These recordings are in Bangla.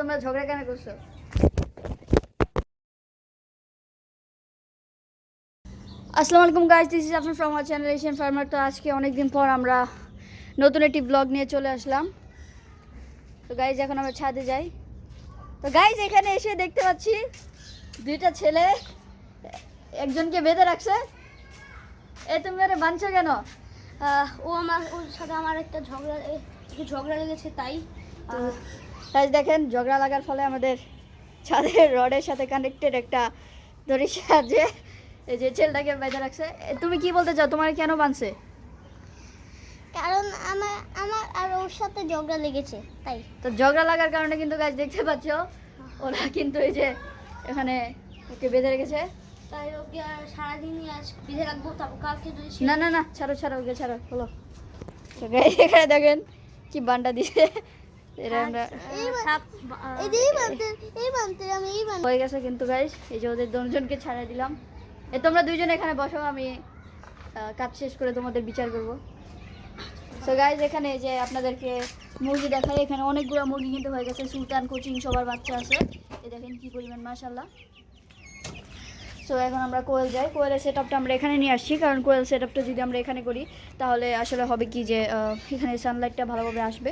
তোমরা ঝগড়া কেন করছ? আসসালামু আলাইকুম গাইজ দিস ইজ আপনার ফ্রম আর চ্যানেল এশিয়ান ফার্মার তো আজকে অনেক দিন পর আমরা নতুন একটি ব্লগ নিয়ে চলে আসলাম। তো গাইজ এখন আমরা ছাদে যাই। তো গাইজ এখানে এসে দেখতে পাচ্ছি দুইটা ছেলে, একজনকে বেঁধে রাখছে। এ, তুমি আরে বাঁধছো কেন? ও আমার, ওর সাথে আমার একটা ঝগড়া ঝগড়া লেগেছে, তাই। তো গাইজ দেখেন ঝগড়া লাগার ফলে আমাদের ছাদের রডের সাথে কানেক্টেড একটা দড়ির সাহায্যে এই যে ছেলেটাকে বেঁধে রাখছে। তুমি কি বলতে চাও? তোমার কেন বাঁধছে? কারণ আমার আমার আর ওর সাথে ঝগড়া লেগেছে তাই। তো ঝগড়া লাগার কারণে কিন্তু গাছ দেখতে পাচ্ছ ওরা কিন্তু এই যে এখানে ওকে বেঁধে রেখেছে। তাই ওকে আর সারাদিনই আজ বেঁধে রাখব তারপর কালকে যদি না না না ছাড়ো ছাড়ো ওকে ছাড়ো বলো। তো guys, এখানে দেখেন কি বান্ডা দিছে এটা আমরা হয়ে গেছে কিন্তু গাইস এই যে ওদের দুজনকে ছাড়াই দিলাম। এ তোমরা দুইজন এখানে বসো আমি কাজ শেষ করে তোমাদের বিচার করব। সো গাইজ এখানে এই যে আপনাদেরকে মুরগি দেখাই এখানে অনেকগুলো মুরগি কিন্তু হয়ে গেছে সুলতান কোচিং সবার বাচ্চা আছে। এ দেখেন কি পরিমাণ মাশাল্লাহ সো এখন আমরা কোয়েল যাই কোয়েলের সেট আপটা আমরা এখানে নিয়ে আসছি কারণ কোয়েল সেট আপটা যদি আমরা এখানে করি তাহলে আসলে হবে কি যে এখানে সানলাইটটা ভালোভাবে আসবে।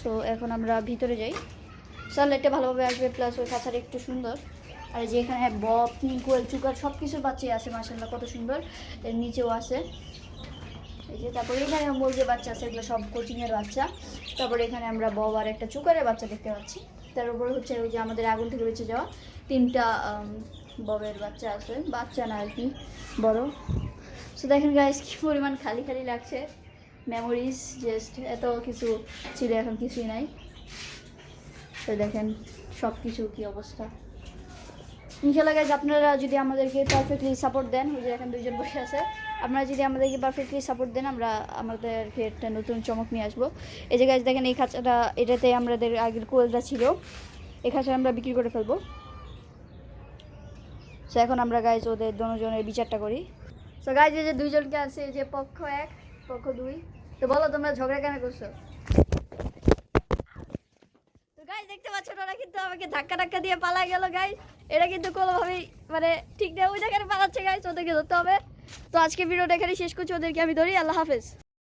সো এখন আমরা ভিতরে যাই। সানলাইটটা ভালোভাবে আসবে প্লাস ওই খাঁচাটা একটু সুন্দর। আর যে এখানে বব কিং কোয়েল চুকার সব কিছুর বাচ্চাই আছে মাসাল্লাহ কত সুন্দর। এর নিচেও আছে। এই যে, তারপরে এখানে যে বাচ্চা আছে, এগুলো সব কোচিংয়ের বাচ্চা। তারপরে এখানে আমরা বব আর একটা চুকারের বাচ্চা দেখতে পাচ্ছি। তার উপরে হচ্ছে ওই যে আমাদের আগুন থেকে বেঁচে যাওয়া তিনটা ববের বাচ্চা আছে। বাচ্চা না আর কি, বড়। সো দেখেন গাইস কি পরিমাণ খালি খালি লাগছে। মেমোরিজ জাস্ট এত কিছু ছিল, এখন কিছুই নাই। তো দেখেন সব কিছু কী অবস্থা। ইনশাল্লাহ গাইজ আপনারা যদি আমাদেরকে পারফেক্টলি সাপোর্ট দেন, ওই যে এখন দুইজন বসে আছে, আপনারা যদি আমাদেরকে পারফেক্টলি সাপোর্ট দেন, আমরা আমাদেরকে একটা নতুন চমক নিয়ে আসব। এই যে গাছ দেখেন এই খাঁচাটা, এটাতে আমাদের আগের কোয়েলটা ছিল। এই খাঁচা আমরা বিক্রি করে ফেলব। সো এখন আমরা গাইজ ওদের দুজনের বিচারটা করি। সো গাইজ এই যে দুইজনকে আছে যে পক্ষ এক, পক্ষ দুই। তো বলো তোমরা ঝগড়া কেন করছ? তো গাইজ দেখতে পাচ্ছ ওরা কিন্তু আমাকে ধাক্কা ধাক্কা দিয়ে গেল গাই এটা কিন্তু কোনোভাবেই মানে ঠিক না ওই জায়গায় পালাচ্ছে গাই ধরতে হবে। তো আজকে শেষ করছি, ওদেরকে আমি ধরি, আল্লাহ হাফেজ।